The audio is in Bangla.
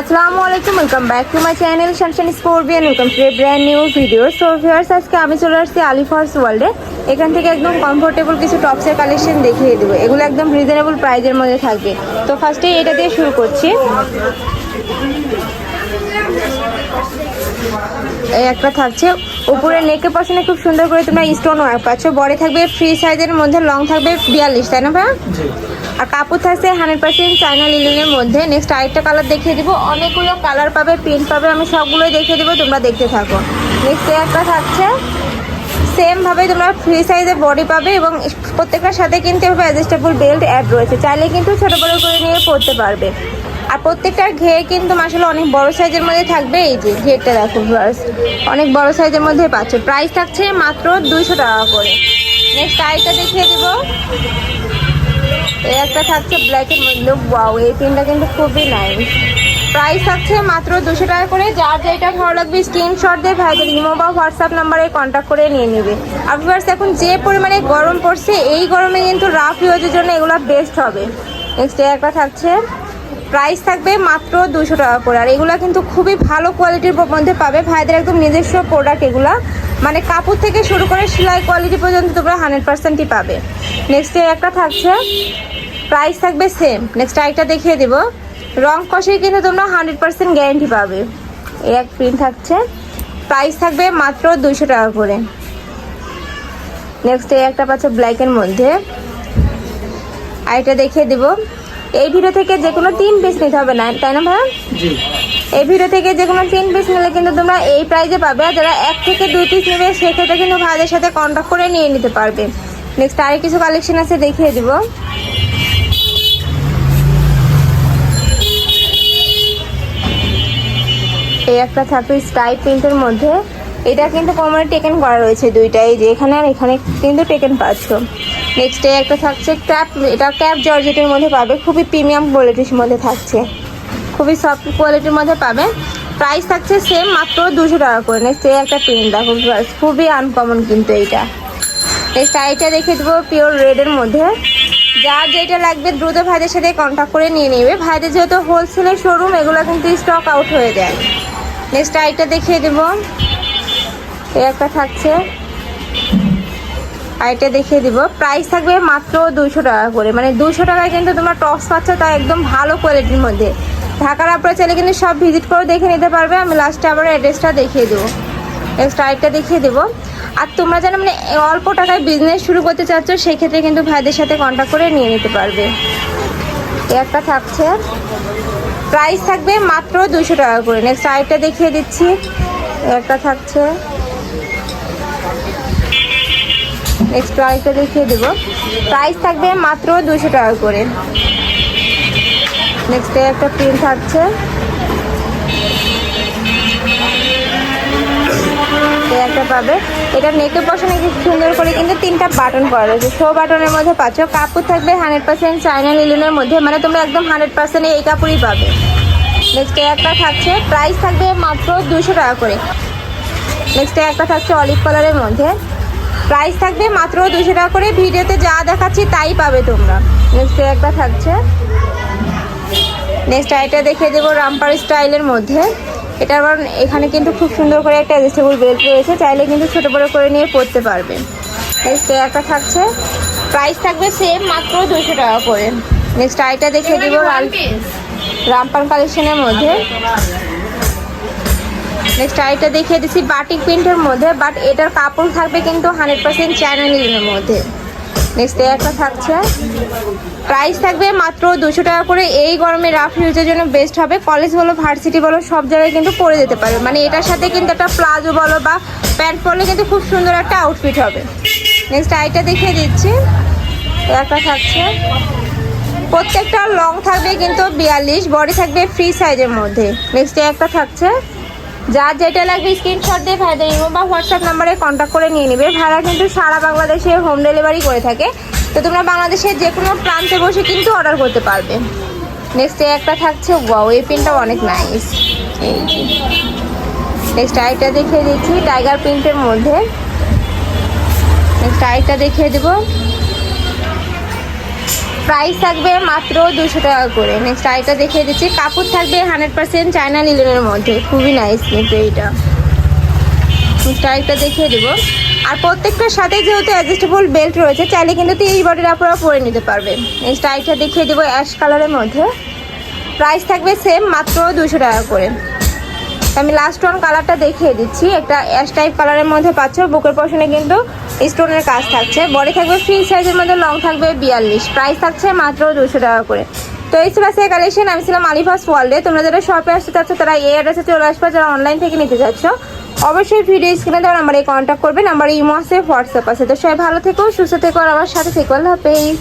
আসসালামু আলাইকুম welcome back to my channel শানশান স্কোরবিয়ান welcome to brand new video so viewers আজকে আমি চলে আসছি আলিফার্স ওয়ার্ল্ডে এখান থেকে একদম কমফোর্টেবল কিছু টপসের কালেকশন দেখিয়ে দেবো। এগুলো একদম রিজনেবল প্রাইজের মধ্যে থাকবে। তো ফার্স্টে এটা দিয়ে শুরু করছি। একটা থাকছে। উপরে নেকের পাশে খুব সুন্দর করে তোমরা স্টোন ওয়ার্ক পাচ্ছ। বডি থাকবে ফ্রি সাইজের মধ্যে লং থাকবে বিয়াল্লিশ তাই না ভাই আর কাপড় থাকছে হান্ড্রেড পার্সেন্ট চাইনা লিলেনের মধ্যে। নেক্সট আরেকটা কালার দেখিয়ে দিব। অনেকগুলো কালার পাবে প্রিন্ট পাবে আমি সবগুলোই দেখিয়ে দিব তোমরা দেখতে থাকো। নেক্সট একটা থাকছে। সেম ভাবে তোমরা ফ্রি সাইজের বডি পাবে এবং প্রত্যেকটার সাথে কিন্তু এভাবে অ্যাডজাস্টেবল বেল্ট অ্যাড রয়েছে। চাইলে কিন্তু ছোট বড় করে নিয়ে পড়তে পারবে। আর প্রত্যেকটার ঘের কিন্তু আসলে অনেক বড় সাইজের মধ্যে থাকবে। এই যে ঘেরটা দেখো অনেক বড় সাইজের মধ্যে পাচ্ছ। প্রাইস থাকছে মাত্র দুইশো টাকা করে। নেক্সট আইটা দেখিয়ে দিব। এই একটা থাকছে ব্ল্যাকের মধ্যে। ওয়াও এই পিনটা কিন্তু খুবই নাইস প্রাইস থাকছে মাত্র দুশো টাকা করে। যার যেটা ভালো লাগবে স্ক্রিনশট দিয়ে ভাইদের ইমো বা হোয়াটসঅ্যাপ নাম্বারে কন্ট্যাক্ট করে নিয়ে নেবে। আর এখন যে পরিমাণে গরম পড়ছে, এই গরমে কিন্তু রাফ ইউজের জন্য এগুলো বেস্ট হবে। নেক্সট একটা থাকছে প্রাইস থাকবে মাত্র দুশো টাকা করে। আর এগুলো কিন্তু খুবই ভালো কোয়ালিটির মধ্যে পাবে। ভাইদের একদম নিজস্ব প্রোডাক্ট এগুলা। মানে কাপড় থেকে শুরু করে সেলাই কোয়ালিটি পর্যন্ত তোমরা হান্ড্রেড পার্সেন্টই পাবে। নেক্সট একটা থাকছে প্রাইস থাকবে সেম নেক্সট আরেকটা দেখিয়ে দেবো। রং কষে কিন্তু তোমরা হান্ড্রেড পার্সেন্ট গ্যারেন্টি পাবে। এই এক প্রিন্ট থাকছে। প্রাইস থাকবে মাত্র দুশো টাকা করে। নেক্সট এই একটা পাচ্ছে ব্ল্যাকের মধ্যে। আরেকটা দেখিয়ে দিব। এই ভিডিও থেকে যে কোনো তিন পিস নিতে হবে না তাই না ভাইয়া? জি। এই ভিডিও থেকে যে কোনো তিন পিস নিলে কিন্তু তোমরা এই প্রাইজে পাবে আর যারা এক থেকে দুই পিস নেবে সেক্ষেত্রে কিন্তু ভাইদের সাথে কন্ট্যাক্ট করে নিয়ে নিতে পারবে। নেক্সট আরেক কিছু কালেকশন আছে দেখিয়ে দিব। এই একটা থাকবে স্কাই প্রিন্টের মধ্যে। এটা কিন্তু কোমরে টেকেন করা রয়েছে দুইটাই যে এখানে আর এখানে কিন্তু টেকেন পাচ্ছ। নেক্সট ডে একটা থাকছে ক্যাপ এটা ক্যাপ জর্জেটের মধ্যে পাবে, খুবই প্রিমিয়াম কোয়ালিটির মধ্যে থাকছে। খুবই সফট কোয়ালিটির মধ্যে পাবে। প্রাইস থাকছে সেম মাত্র দুশো টাকা করে। নেক্সট এই একটা প্রিন্ট দেখো খুবই আনকমন কিন্তু এইটা। নেক্সট আইটা দেখে দেবো পিওর রেডের মধ্যে। যার যেটা লাগবে দ্রুত ভাইদের সাথে কন্ট্যাক্ট করে নিয়ে নেবে। ভাইদের যেহেতু হোলসেলের শোরুম এগুলো কিন্তু স্টক আউট হয়ে যায়। নেক্সট আইটা দেখিয়ে দেবো। এই একটা থাকছে। আইটা দেখিয়ে দিব। প্রাইস থাকবে মাত্র দুশো টাকা করে। মানে দুশো টাকায় কিন্তু তোমার টপস পাচ্ছ তা একদম ভালো কোয়ালিটির মধ্যে। ঢাকার আপনারা চাইলে কিন্তু সব ভিজিট করে দেখে নিতে পারবে। আমি লাস্টে আবার অ্যাড্রেসটা দেখিয়ে দেবো। আরেকটা দেখিয়ে দেবো। আর তোমরা যেন মানে অল্প টাকায় বিজনেস শুরু করতে চাচ্ছ, সেক্ষেত্রে কিন্তু ভাইদের সাথে কন্ট্যাক্ট করে নিয়ে নিতে পারবে। একটা থাকছে। প্রাইস থাকবে মাত্র দুশো টাকা করে। নেক্সট আরেকটা দেখিয়ে দিচ্ছি। একটা থাকছে। নেক্সট আরেকটা দেখিয়ে দেবো। প্রাইস থাকবে মাত্র দুশো টাকা করে। নেক্সট একটা প্রিন্ট থাকছে একটা পাবে। এটা নেকের পশনে কি সুন্দর করে কিন্তু তিনটা বাটন করা রয়েছে। শো বাটনের মধ্যে পাচ্ছ, কাপড় থাকবে হান্ড্রেড পার্সেন্ট চাইনা লিলনের মধ্যে মানে তোমরা একদম হান্ড্রেড পার্সেন্ট এই কাপড়ই পাবে। নেক্সট একটা থাকছে প্রাইস থাকবে মাত্র দুশো টাকা করে। নেক্সট একটা থাকছে অলিভ কালারের মধ্যে। প্রাইস থাকবে মাত্র দুশো টাকা করে। ভিডিওতে যা দেখাচ্ছি তাই পাবে তোমরা। নেক্সট একটা থাকছে। নেক্সট আইটা দেখিয়ে দেবো রামপার স্টাইলের মধ্যে। এটা আবার এখানে কিন্তু খুব সুন্দর করে একটা অ্যাডজাস্টেবল বেল্ট রয়েছে। চাইলে কিন্তু ছোটো বড়ো করে নিয়ে পরতে পারবে। নেক্সট একটা থাকছে। প্রাইস থাকবে সেম মাত্র দুশো টাকা করে। নেক্সট আইটা দেখিয়ে দেবো রামপান কালেকশনের মধ্যে। নেক্সট আইটা দেখিয়ে দিচ্ছি বাটিক প্রিন্টের মধ্যে বাট এটার কাপড় থাকবে কিন্তু হান্ড্রেড পার্সেন্ট চায়না লিলেনের মধ্যে। নেক্সট একটা থাকছে। প্রাইস থাকবে মাত্র দুশো টাকা করে। এই গরমে রাফ ইউজের জন্য বেস্ট হবে। কলেজ বলো ভার্সিটি বলো, সব জায়গায় কিন্তু পরে যেতে পারবে। মানে এটার সাথে কিন্তু একটা প্লাজো বলো বা প্যান্ট পরলে কিন্তু খুব সুন্দর একটা আউটফিট হবে। নেক্সট আইটা দেখিয়ে দিচ্ছি। একটা থাকছে। প্রত্যেকটা লং থাকবে কিন্তু বিয়াল্লিশ বডি থাকবে ফ্রি সাইজের মধ্যে। নেক্সট একটা থাকছে। যার যেটা লাগবে স্ক্রিনশট দিয়ে ভাইদের ইমো বা হোয়াটসঅ্যাপ নাম্বারে কন্ট্যাক্ট করে নিয়ে নেবে। ভাড়া কিন্তু সারা বাংলাদেশে হোম ডেলিভারি করে থাকে। তো তোমরা বাংলাদেশের যে কোনো প্রান্তে বসে কিন্তু অর্ডার করতে পারবে। নেক্সট একটা থাকছে ওয়াও এই পিনটাও অনেক নাইস এই নেক্সট আইটা দেখিয়ে দিচ্ছি টাইগার প্রিন্টের মধ্যে। নেক্সট আইটা দেখিয়ে দেবো। প্রাইস থাকবে মাত্র দুশো টাকা করে। নেক্সট আইটা দেখিয়ে দিচ্ছি। কাপড় থাকবে হান্ড্রেড পার্সেন্ট চায়না লিলেনের মধ্যে। খুবই নাইস কিন্তু এইটা। নেক্সট আরেকটা দেখিয়ে দেবো। আর প্রত্যেকটার সাথে যেহেতু অ্যাডজাস্টেবল বেল্ট রয়েছে, চাইলে কিন্তু তুই এই বডির আপনারা পরে নিতে পারবেন নেক্সট আরেকটা দেখিয়ে দেবো অ্যাশ কালারের মধ্যে। প্রাইস থাকবে সেম মাত্র দুশো টাকা করে। আমি লাস্ট ওয়ান কালারটা দেখিয়ে দিচ্ছি। একটা অ্যাশ টাইপ কালারের মধ্যে পাচ্ছ, বুকের পশনে কিন্তু স্টোনের কাজ থাকছে। বডি থাকবে ফ্রি সাইজের মধ্যে লং থাকবে বিয়াল্লিশ। প্রাইস থাকছে মাত্র দুশো টাকা করে। তো এই ছিল আজকের কালেকশন আমি ছিলাম আলিফাস ওয়ার্ল্ডে। তোমরা যারা শপে আসতে চাচ্ছ, তারা এই অ্যাড্রেসে চলে আসবে, যারা অনলাইন থেকে নিতে চাচ্ছ। অবশ্যই ভিডিও স্ক্রিনে দেওয়ার নাম্বারে কন্ট্যাক্ট করবে নাম্বারে ইমো আছে হোয়াটসঅ্যাপ আছে। তো সবাই ভালো থেকো, সুস্থ থেকো, আর আমার সাথে থেকো। আল্লাহ হাফেজ।